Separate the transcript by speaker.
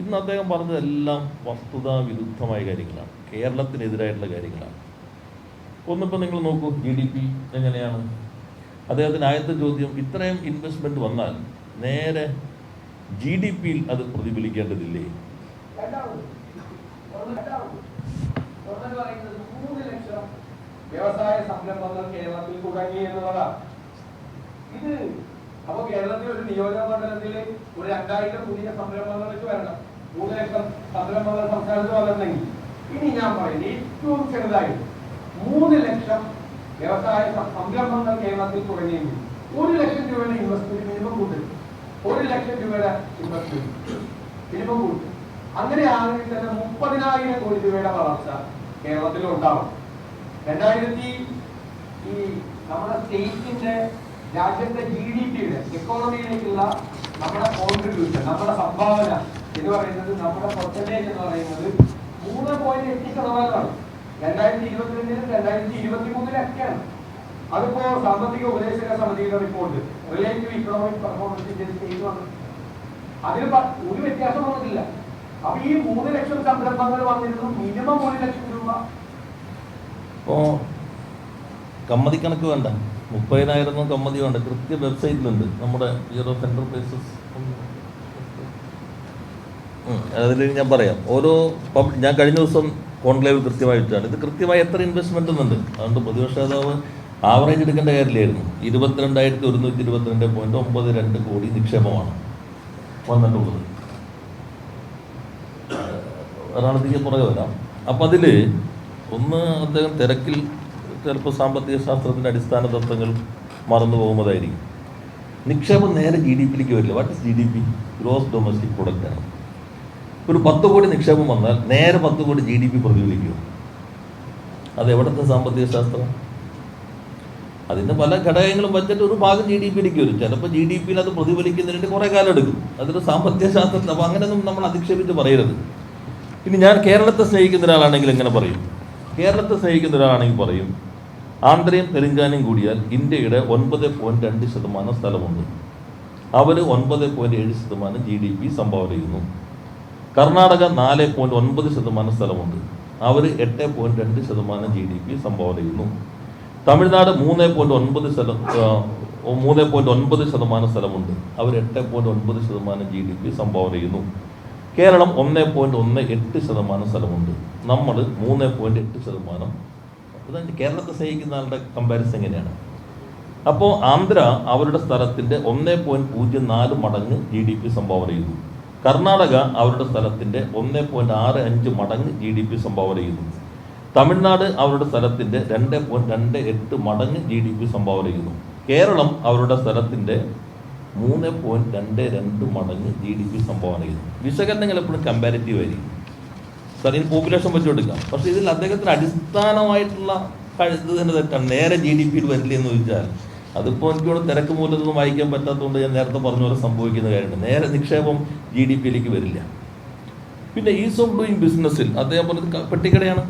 Speaker 1: ഇന്ന് അദ്ദേഹം പറഞ്ഞതെല്ലാം വസ്തുതാ വിരുദ്ധമായ കാര്യങ്ങളാണ്. കേരളത്തിനെതിരായിട്ടുള്ള കാര്യങ്ങളാണ്. ഒന്നിപ്പോൾ നിങ്ങൾ നോക്കൂ ജി ഡി പി എങ്ങനെയാണ്? അദ്ദേഹത്തിന് ആദ്യത്തെ ചോദ്യം ഇത്രയും ഇൻവെസ്റ്റ്മെന്റ് വന്നാൽ നേരെ ജി ഡി പിയിൽ അത് പ്രതിഫലിക്കേണ്ടതില്ലേ?
Speaker 2: വ്യവസായ സംരംഭങ്ങൾ കേരളത്തിൽ തുടങ്ങി എന്നുള്ളതാണ്. ഇത് അപ്പൊ കേരളത്തിൽ ഒരു നിയോജക മണ്ഡലത്തിൽ ഒരു രണ്ടായിരം പുതിയ സംരംഭങ്ങൾക്ക് വരണം. മൂന്ന് ലക്ഷം സംരംഭങ്ങൾ സംസ്ഥാനത്ത് വന്നിട്ടുണ്ടെങ്കിൽ. ഇനി ഞാൻ പറയുന്നത് ഏറ്റവും ചെറുതായി മൂന്ന് ലക്ഷം വ്യവസായ സംരംഭങ്ങൾ കേരളത്തിൽ തുടങ്ങിയെങ്കിൽ ഒരു ലക്ഷം രൂപയുടെ ഇൻവെസ്റ്റ്മെന്റ് മിനിമം കൂട്ടും. ഒരു ലക്ഷം രൂപയുടെ ഇൻവെസ്റ്റ്മെന്റ് മിനിമം കൂട്ടും. അങ്ങനെയാണെങ്കിൽ തന്നെ മുപ്പതിനായിരം കോടി രൂപയുടെ വളർച്ച കേരളത്തിൽ ഉണ്ടാവും. രണ്ടായിരത്തി ഈ നമ്മുടെ സ്റ്റേറ്റിന്റെ രാജ്യത്തെ ജി ഡി പിയുടെ എക്കോണമിയിലേക്കുള്ള നമ്മുടെ കോൺട്രിബ്യൂഷൻ നമ്മുടെ സംഭാവന എന്ന് പറയുന്നത് നമ്മുടെ പെർസെന്റേജ് എന്ന് പറയുന്നത് മൂന്ന് പോയിന്റ് എട്ട് ശതമാനമാണ്. രണ്ടായിരത്തി ഇരുപത്തിരണ്ടിലും രണ്ടായിരത്തി ഇരുപത്തി മൂന്നിലൊക്കെയാണ് അതിപ്പോ സാമ്പത്തിക ഉപദേശക സമിതിയുടെ റിപ്പോർട്ട് റിലേറ്റീവ് ഇക്കണോമിക് പെർഫോമൻസ് വന്നു. അതിൽ ഒരു വ്യത്യാസം വന്നിട്ടില്ല. അപ്പൊ ഈ മൂന്ന് ലക്ഷം സംരംഭങ്ങൾ വന്നിരുന്നു മിനിമം ഒരു ലക്ഷം രൂപ.
Speaker 1: കമ്മതി കണക്ക് വേണ്ട. മുപ്പതിനായിരം കമ്മതി വേണ്ട. കൃത്യ വെബ്സൈറ്റിലുണ്ട്. നമ്മുടെ ബ്യൂറോ ഓഫ് എന്റർപ്രൈസസ് അതിൽ ഞാൻ പറയാം. ഓരോ പബ്ലിക് ഞാൻ കഴിഞ്ഞ ദിവസം കോൺക്ലേവ് കൃത്യമായിട്ടാണ്. ഇത് കൃത്യമായി എത്ര ഇൻവെസ്റ്റ്മെന്റ് എന്നുണ്ട് അതുകൊണ്ട് പ്രതിപക്ഷ നേതാവ് ആവറേജ് എടുക്കേണ്ട കാര്യമില്ലായിരുന്നു. ഇരുപത്തിരണ്ടായിരത്തി ഒരുന്നൂറ്റി ഇരുപത്തിരണ്ട് പോയിന്റ് ഒമ്പത് രണ്ട് കോടി നിക്ഷേപമാണ് വന്നിട്ടുള്ളത്. ഒരാളത്തേക്ക് പുറകെ വരാം. അപ്പം അതിൽ ഒന്ന് അദ്ദേഹം തിരക്കിൽ ചിലപ്പോൾ സാമ്പത്തിക ശാസ്ത്രത്തിന്റെ അടിസ്ഥാന തത്വങ്ങൾ മറന്നു പോകുന്നതായിരിക്കും. നിക്ഷേപം നേരെ ജി ഡി പിയിലേക്ക് വരില്ല. What is G D P gross domestic product ആണ്. ഒരു പത്ത് കോടി നിക്ഷേപം വന്നാൽ നേരെ പത്ത് കോടി ജി ഡി പി പ്രതിഫലിക്കും. അത് സാമ്പത്തിക ശാസ്ത്രം? അതിന്റെ പല ഘടകങ്ങളും വച്ചിട്ട് ഒരു ഭാഗം ജി ഡി പിയിലേക്ക് വരും. ചിലപ്പോൾ ജി ഡി പിയിൽ അത് പ്രതിഫലിക്കുന്നതിന് കുറേ കാലം എടുക്കും. അതൊരു സാമ്പത്തിക ശാസ്ത്രത്തിൽ അപ്പോൾ അങ്ങനെയൊന്നും നമ്മൾ അധിക്ഷേപിച്ച് പറയരുത്. ഇനി ഞാൻ കേരളത്തെ സ്നേഹിക്കുന്ന ഒരാളാണെങ്കിൽ എങ്ങനെ പറയും? കേരളത്തെ സ്നേഹിക്കുന്ന ഒരാളാണെങ്കിൽ പറയും ആന്ധ്രയും തെലുങ്കാനയും കൂടിയാൽ ഇന്ത്യയുടെ ഒൻപത് പോയിന്റ് രണ്ട് ശതമാനം സ്ഥലമുണ്ട്. അവർ ഒൻപത് പോയിന്റ് ഏഴ് ശതമാനം ജി ഡി പി സംഭാവന ചെയ്യുന്നു. കർണാടക നാല് പോയിന്റ് ഒൻപത് ശതമാനം സ്ഥലമുണ്ട്. അവർ എട്ട് പോയിന്റ് രണ്ട് ശതമാനം ജി ഡി പി സംഭാവന ചെയ്യുന്നു. തമിഴ്നാട് മൂന്ന് പോയിന്റ് ഒൻപത് ശതം മൂന്ന് പോയിന്റ് ഒൻപത് ശതമാനം സ്ഥലമുണ്ട്. അവർ എട്ട് പോയിന്റ് ഒൻപത് ശതമാനം ജി ഡി പി സംഭാവന ചെയ്യുന്നു. കേരളം ഒന്ന് പോയിന്റ് ഒന്ന് എട്ട് ശതമാനം സ്ഥലമുണ്ട്. നമ്മൾ മൂന്ന് പോയിന്റ് എട്ട് ശതമാനം ഇതാണ് കേരളത്തെ സ്നേഹിക്കുന്ന ആളുടെ കമ്പാരിസൺ എങ്ങനെയാണ്? അപ്പോൾ ആന്ധ്ര അവരുടെ സ്ഥലത്തിന്റെ ഒന്ന് പോയിന്റ് പൂജ്യം നാല് മടങ്ങ് ജി ഡി പി സംഭാവന ചെയ്തു കർണാടക അവരുടെ സ്ഥലത്തിന്റെ ഒന്ന് പോയിന്റ് ആറ് അഞ്ച് മടങ്ങ് ജി ഡി പി സംഭാവന ചെയ്തു തമിഴ്നാട് അവരുടെ സ്ഥലത്തിന്റെ രണ്ട് പോയിന്റ് രണ്ട് എട്ട് മടങ്ങ് ജി ഡി പി സംഭാവന ചെയ്യുന്നു. കേരളം അവരുടെ സ്ഥലത്തിന്റെ മൂന്ന് പോയിന്റ് രണ്ട് രണ്ട് മടങ്ങ് ജി ഡി പി സംഭാവന ചെയ്യുന്നു. വിശകലനങ്ങൾ എപ്പോഴും കമ്പാരിറ്റീവ് ആയിരിക്കും. സാർ പോപ്പുലേഷൻ വെച്ച് കൊടുക്കാം പക്ഷേ ഇതിൽ അദ്ദേഹത്തിന് അടിസ്ഥാനമായിട്ടുള്ള കഴുത്ത് തന്നെ തെറ്റാണ്. നേരെ ജി ഡി പിയിൽ വരില്ല എന്ന് ചോദിച്ചാൽ അതിപ്പോൾ എനിക്കോട് തിരക്ക് മൂലത്തൊന്നും വായിക്കാൻ പറ്റാത്തതുകൊണ്ട് ഞാൻ നേരത്തെ പറഞ്ഞ പോലെ സംഭവിക്കുന്ന കാര്യമുണ്ട്. നേരെ നിക്ഷേപം ജി ഡി പിയിലേക്ക് വരില്ല. പിന്നെ ഈസ് ഓഫ് ഡൂയിങ് ബിസിനസ്സിൽ അദ്ദേഹം പറഞ്ഞത് പെട്ടിക്കടയാണ്.